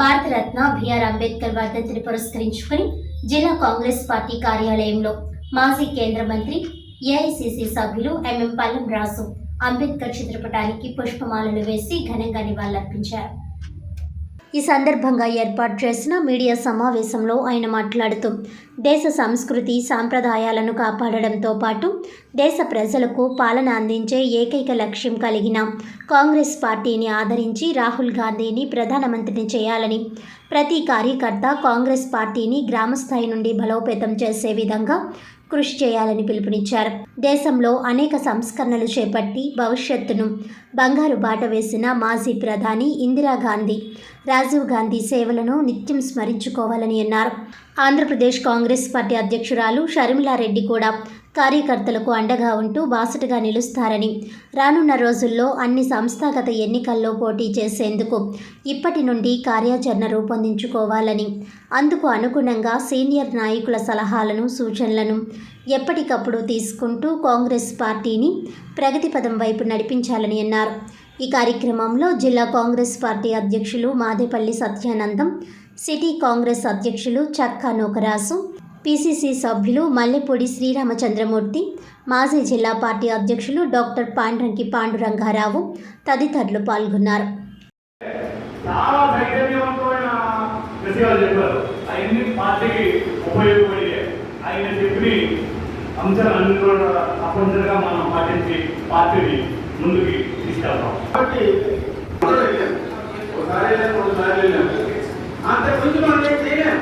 Bharat Ratna BR Ambedkar వర్ధంతిని పురస్కరించుకుని జిల్లా కాంగ్రెస్ పార్టీ కార్యాలయంలో మాజీ కేంద్ర మంత్రి ఏఐసిసి సభ్యులు ఎంఎం పల్లం రాజు అంబేద్కర్ చిత్రపటానికి పుష్పమాలలు వేసి ఘనంగా నివాళులర్పించారు. ఈ సందర్భంగా ఏర్పాటు చేసిన మీడియా సమావేశంలో ఆయన మాట్లాడుతూ దేశ సంస్కృతి సాంప్రదాయాలను కాపాడడంతో పాటు దేశ ప్రజలకు పాలన అందించే ఏకైక లక్ష్యం కలిగిన కాంగ్రెస్ పార్టీని ఆదరించి రాహుల్ గాంధీని ప్రధానమంత్రిని చేయాలని ప్రతి కార్యకర్త కాంగ్రెస్ పార్టీని గ్రామస్థాయి నుండి బలోపేతం చేసే విధంగా కృషి చేయాలని పిలుపునిచ్చారు. దేశంలో అనేక సంస్కరణలు చేపట్టి భవిష్యత్తును బంగారు బాట వేసిన మాజీ ప్రధాని ఇందిరాగాంధీ రాజీవ్ గాంధీ సేవలను నిత్యం స్మరించుకోవాలని అన్నారు. ఆంధ్రప్రదేశ్ కాంగ్రెస్ పార్టీ అధ్యక్షురాలు షర్మిలారెడ్డి కూడా కార్యకర్తలకు అండగా ఉంటూ బాసటగా నిలుస్తారని. రానున్న రోజుల్లో అన్ని సంస్థాగత ఎన్నికల్లో పోటీ చేసేందుకు ఇప్పటి నుండి కార్యాచరణ రూపొందించుకోవాలని అందుకు అనుగుణంగా సీనియర్ నాయకుల సలహాలను సూచనలను ఎప్పటికప్పుడు తీసుకుంటూ కాంగ్రెస్ పార్టీని ప్రగతి పదం వైపు నడిపించాలని అన్నారు. ఈ కార్యక్రమంలో జిల్లా కాంగ్రెస్ పార్టీ అధ్యక్షులు మాదేపల్లి సత్యానందం సిటీ కాంగ్రెస్ అధ్యక్షులు చక్కా నోకరాసు పిసిసి సభ్యులు మల్లెపూడి శ్రీరామచంద్రమూర్తి మాజీ జిల్లా పార్టీ అధ్యక్షులు డాక్టర్ పాండ్రంకి పాండురంగారావు తదితరులు పాల్గొన్నారు. చాలా ధైర్యవంతమైన విషయాలు చెప్పారు. అవన్నీ పార్టీకి ఉపయోగపడే ఆయన చెప్పిన అంశాలన్నీ కూడా తప్పనిసరిగా మనం పాటించి పార్టీని ముందుకు తీసుకెళ్తాం. కాబట్టి ఒకసారి వెళ్ళాము ఒకసారి వెళ్ళాము అంత కొంచెం మనం ఏం చేయలేము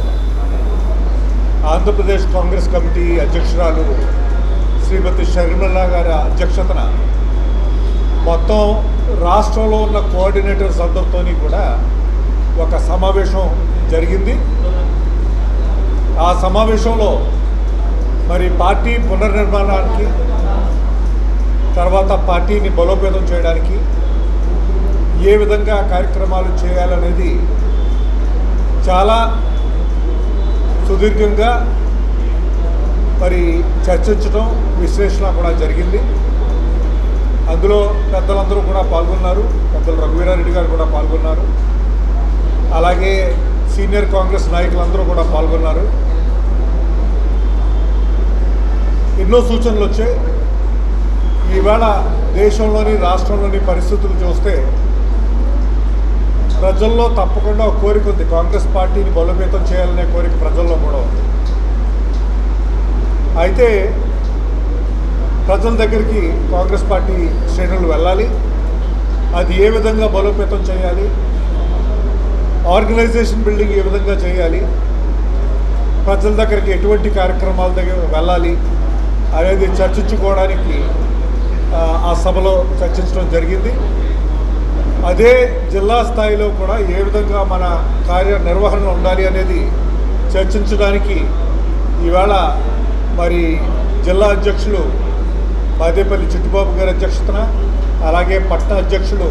ఆంధ్రప్రదేశ్ కాంగ్రెస్ కమిటీ అధ్యక్షురాలు శ్రీమతి షర్మిల గారి అధ్యక్షతన మొత్తం రాష్ట్రంలో ఉన్న కోఆర్డినేటర్స్ అందరితో కూడా ఒక సమావేశం జరిగింది. ఆ సమావేశంలో మరి పార్టీ పునర్నిర్మాణానికి తర్వాత పార్టీని బలోపేతం చేయడానికి ఏ విధంగా కార్యక్రమాలు చేయాలనేది చాలా సుదీర్ఘంగా మరి చర్చించడం విశ్లేషణ కూడా జరిగింది. అందులో పెద్దలందరూ కూడా పాల్గొన్నారు. పెద్దలు రఘువీరారెడ్డి గారు కూడా పాల్గొన్నారు. అలాగే సీనియర్ కాంగ్రెస్ నాయకులందరూ కూడా పాల్గొన్నారు. ఎన్నో సూచనలు వచ్చాయి. ఈవేళ దేశంలోని రాష్ట్రంలోని పరిస్థితులు చూస్తే ప్రజల్లో తప్పకుండా ఒక కోరిక ఉంది. కాంగ్రెస్ పార్టీని బలోపేతం చేయాలనే కోరిక ప్రజల్లో కూడా ఉంది. అయితే ప్రజల దగ్గరికి కాంగ్రెస్ పార్టీ శ్రేణులు వెళ్ళాలి. అది ఏ విధంగా బలోపేతం చేయాలి? ఆర్గనైజేషన్ బిల్డింగ్ ఏ విధంగా చేయాలి? ప్రజల దగ్గరికి ఎటువంటి కార్యక్రమాల దగ్గర వెళ్ళాలి? అనేది చర్చించుకోవడానికి ఆ, ఆ సభలో చర్చించడం జరిగింది. అదే జిల్లా స్థాయిలో కూడా ఏ విధంగా మన కార్యనిర్వహణ ఉండాలి అనేది చర్చించడానికి ఈవేళ మరి జిల్లా అధ్యక్షులు బాదేపల్లి చిట్టుబాబు గారి అధ్యక్షతన అలాగే పట్టణ అధ్యక్షులు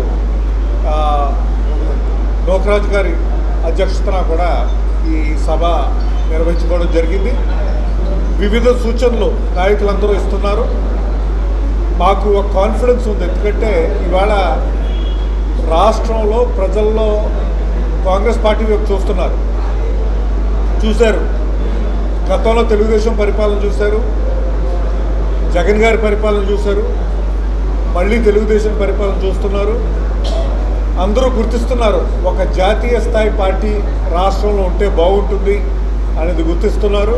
లోకరాజు గారి అధ్యక్షతన కూడా ఈ సభ నిర్వహించుకోవడం జరిగింది. వివిధ సూచనలు నాయకులందరూ ఇస్తున్నారు. మాకు ఒక కాన్ఫిడెన్స్ ఉంది. ఎందుకంటే ఇవాళ రాష్ట్రంలో ప్రజల్లో కాంగ్రెస్ పార్టీ వైపు చూస్తున్నారు. చూశారు. గతంలో తెలుగుదేశం పరిపాలన చూశారు. జగన్ గారి పరిపాలన చూశారు. మళ్ళీ తెలుగుదేశం పరిపాలన చూస్తున్నారు. అందరూ గుర్తిస్తున్నారు. ఒక జాతీయ స్థాయి పార్టీ రాష్ట్రంలో ఉంటే బాగుంటుంది అనేది గుర్తిస్తున్నారు.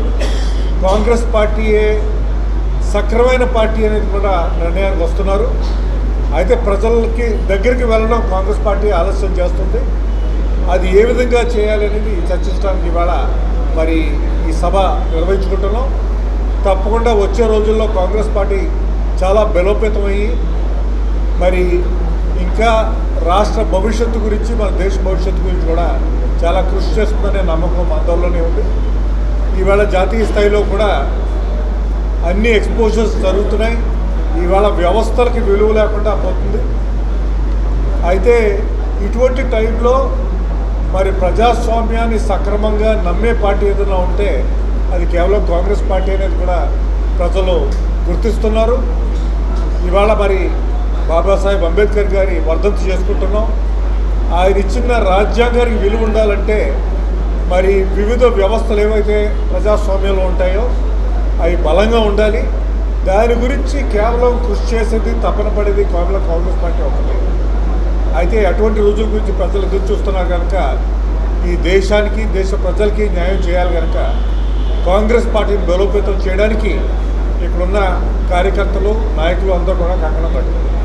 కాంగ్రెస్ పార్టీయే సక్రమైన పార్టీ అనేది కూడా నిర్ణయానికి వస్తున్నారు. అయితే ప్రజలకి దగ్గరికి వెళ్ళడం కాంగ్రెస్ పార్టీ ఆలస్యం చేస్తుంది. అది ఏ విధంగా చేయాలి అనేది చర్చించడానికి ఇవాళ మరి ఈ సభ నిర్వహించుకుంటున్నాం. తప్పకుండా వచ్చే రోజుల్లో కాంగ్రెస్ పార్టీ చాలా బలోపేతమయ్యి మరి ఇంకా రాష్ట్ర భవిష్యత్తు గురించి మన దేశ భవిష్యత్తు గురించి కూడా చాలా కృషి చేస్తుందనే నమ్మకం అందరిలోనే ఉంది. ఈవేళ జాతీయ స్థాయిలో కూడా అన్ని ఎక్స్పోజర్స్ జరుగుతున్నాయి. ఇవాళ వ్యవస్థలకి విలువ లేకుండా పోతుంది. అయితే ఇటువంటి టైంలో మరి ప్రజాస్వామ్యాన్ని సక్రమంగా నమ్మే పార్టీ ఏదైనా ఉంటే అది కేవలం కాంగ్రెస్ పార్టీ అనేది కూడా ప్రజలు గుర్తిస్తున్నారు. ఇవాళ మరి బాబాసాహెబ్ అంబేద్కర్ గారి వర్ధంతి చేసుకుంటున్నాం. ఆయన ఇచ్చిన రాజ్యాంగానికి విలువ ఉండాలంటే మరి వివిధ వ్యవస్థలు ఏవైతే ప్రజాస్వామ్యంలో ఉంటాయో అవి బలంగా ఉండాలి. దాని గురించి కేవలం కృషి చేసేది తపన పడేది కేవలం కాంగ్రెస్ పార్టీ ఒకటే అయితే అటువంటి రోజుల గురించి ప్రజలు ఎదురు చూస్తున్నారు కనుక ఈ దేశానికి దేశ ప్రజలకి న్యాయం చేయాలి కనుక కాంగ్రెస్ పార్టీని బలోపేతం చేయడానికి ఇక్కడున్న కార్యకర్తలు నాయకులు అందరూ కూడా కంకణం కట్టుకున్నారు